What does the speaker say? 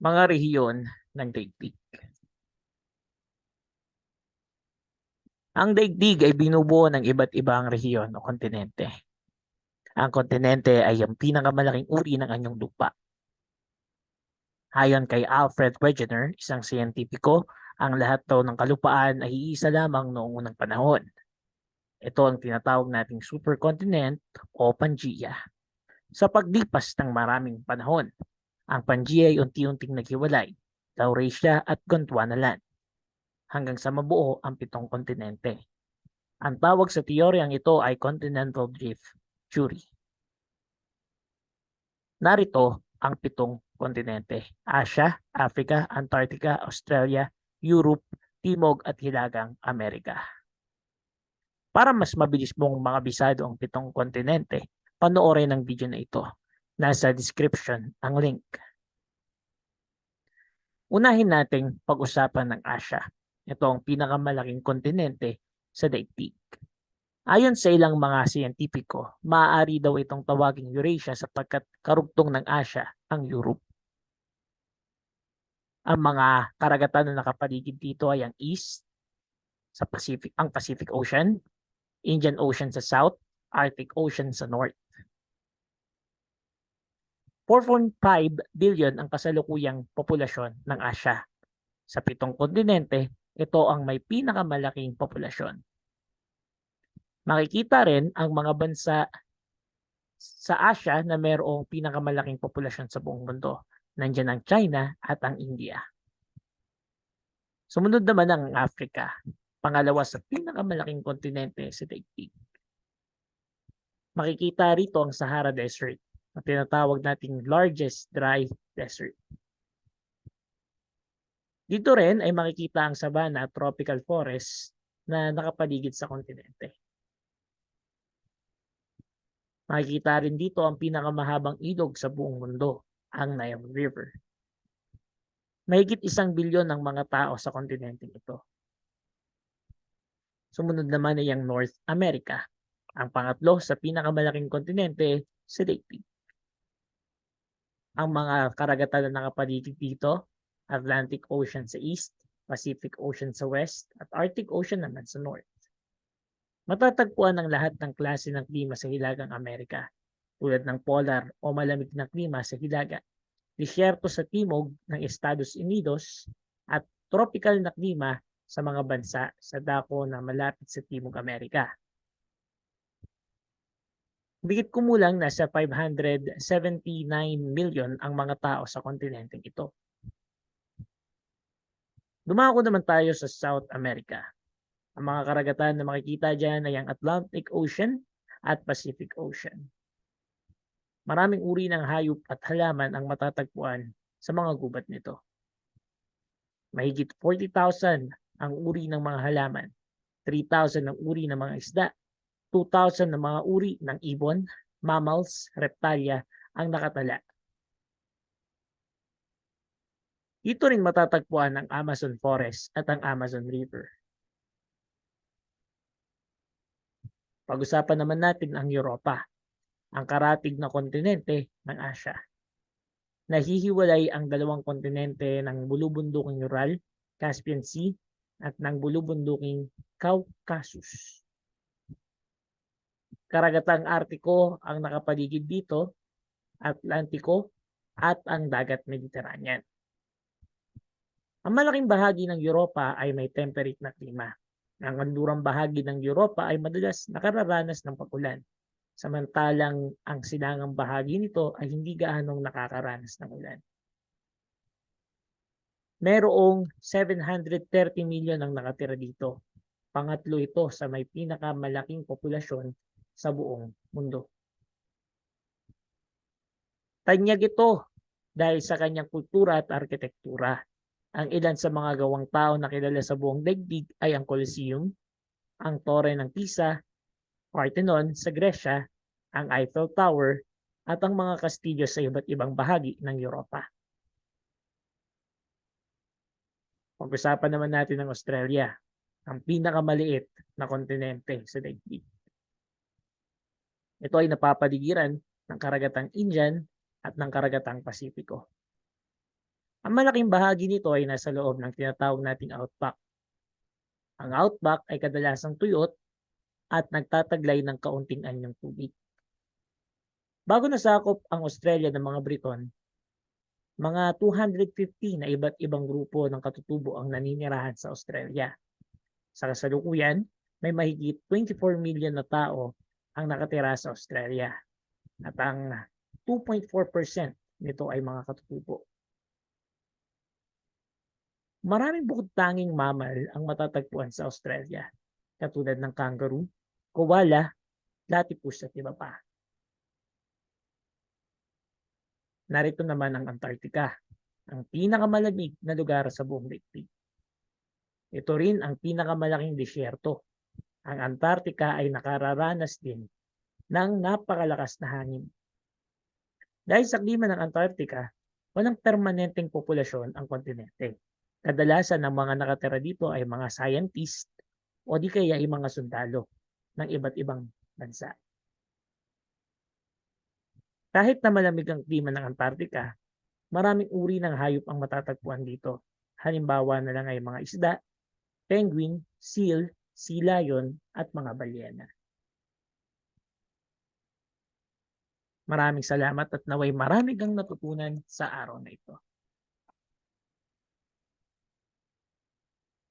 Mga rehiyon ng daigdig. Ang daigdig ay binubuo ng iba't ibang rehiyon o kontinente. Ang kontinente ay ang pinakamalaking uri ng anyong lupa. Ayon kay Alfred Wegener, isang siyentipiko, ang lahat daw ng kalupaan ay iisa lamang noong unang panahon. Ito ang tinatawag nating supercontinent o Pangaea. Sa paglipas ng maraming panahon, ang Pangaea ay unti-unting naghiwalay, Laurasia at Gondwanaland, hanggang sa mabuo ang pitong kontinente. Ang tawag sa teoryang ito ay continental drift theory. Narito ang pitong kontinente, Asia, Africa, Antarctica, Australia, Europe, Timog at Hilagang Amerika. Para mas mabilis mong mga bisado ang pitong kontinente, panoorin ang video na ito. Nasa description ang link. Unahin nating pag-usapan ng Asia. Ito ang pinakamalaking kontinente sa daigdig. Ayon sa ilang mga siyentipiko, maaari daw itong tawaging Eurasia sapagkat karugtong ng Asia ang Europe. Ang mga karagatan na nakapaligid dito ay ang East, sa Pacific, ang Pacific Ocean, Indian Ocean sa South, Arctic Ocean sa North. 4.5 billion ang kasalukuyang populasyon ng Asia. Sa pitong kontinente, ito ang may pinakamalaking populasyon. Makikita rin ang mga bansa sa Asia na mayroong pinakamalaking populasyon sa buong mundo. Nandiyan ang China at ang India. Sumunod naman ang Africa, pangalawa sa pinakamalaking kontinente sa daigdig. Makikita rito ang Sahara Desert na tinatawag nating largest dry desert. Dito rin ay makikita ang savanna at tropical forest na nakapaligid sa kontinente. Makikita rin dito ang pinakamahabang ilog sa buong mundo, ang Nile River. Mahigit isang bilyon ng mga tao sa kontinente ito. Sumunod naman ay ang North America, ang pangatlo sa pinakamalaking kontinente sa daigdig. Ang mga karagatan na nakapaligid dito, Atlantic Ocean sa east, Pacific Ocean sa west, at Arctic Ocean naman sa north. Matatagpuan ang lahat ng klase ng klima sa Hilagang Amerika, tulad ng polar o malamig na klima sa Hilaga, disyerto sa timog ng Estados Unidos, at tropical na klima sa mga bansa sa dako na malapit sa Timog Amerika. Bigit kumulang nasa 579 million ang mga tao sa kontinenteng ito. Dumako naman tayo sa South America. Ang mga karagatan na makikita dyan ay ang Atlantic Ocean at Pacific Ocean. Maraming uri ng hayop at halaman ang matatagpuan sa mga gubat nito. Mahigit 40,000 ang uri ng mga halaman, 3,000 ang uri ng mga isda, 2,000 ang mga uri ng ibon, mammals, reptalia ang nakatala. Dito rin matatagpuan ang Amazon Forest at ang Amazon River. Pag-usapan naman natin ang Europa, ang karatig na kontinente ng Asia. Nahihiwalay ang dalawang kontinente ng bulubunduking Ural, Caspian Sea, at ng bulubunduking Caucasus. Karagatang Artiko ang nakapaligid dito, Atlantiko, at ang dagat Mediterranean. Ang malaking bahagi ng Europa ay may temperate na klima. Ang kandurang bahagi ng Europa ay madalas nakararanas ng pagulan. Samantalang ang silangang bahagi nito ay hindi gaanong nakakaranas ng ulan. Merong 730 million ang nakatira dito. Pangatlo ito sa may pinakamalaking populasyon sa buong mundo. Tanyag ito dahil sa kanyang kultura at arkitektura. Ang ilan sa mga gawang tao na kilala sa buong daigdig ay ang Colosseum, ang Torre ng Pisa, Parthenon sa Gresya, ang Eiffel Tower, at ang mga kastilyo sa iba't ibang bahagi ng Europa. Pag-usapan naman natin ang Australia, ang pinakamaliit na kontinente sa daigdig. Ito ay napapaligiran ng karagatang Indian at ng karagatang Pasipiko. Ang malaking bahagi nito ay nasa loob ng tinatawag nating outback. Ang outback ay kadalasang tuyot at nagtataglay ng kaunting anyong tubig. Bago nasakop ang Australia ng mga Briton, mga 250 na iba't ibang grupo ng katutubo ang naninirahan sa Australia. Sa kasalukuyan, may mahigit 24 million na tao ang nakatira sa Australia at ang 2.4% nito ay mga katutubo. Maraming bukod tanging mammal ang matatagpuan sa Australia, katulad ng kangaroo, koala, platypus at iba pa. Narito naman ang Antarctica, ang pinakamalamig na lugar sa buong daigdig. Ito rin ang pinakamalaking disyerto. Ang Antarctica ay nakararanas din ng napakalakas na hangin. Dahil sa klima ng Antarctica, walang permanenteng populasyon ang kontinente. Kadalasan ang mga nakatira dito ay mga scientist o di kaya ay mga sundalo ng iba't ibang bansa. Kahit na malamig ang klima ng Antarctica, maraming uri ng hayop ang matatagpuan dito. Halimbawa na lang ay mga isda, penguin, seal, sea lion at mga balyena. Maraming salamat at naway marami kang natutunan sa araw na ito.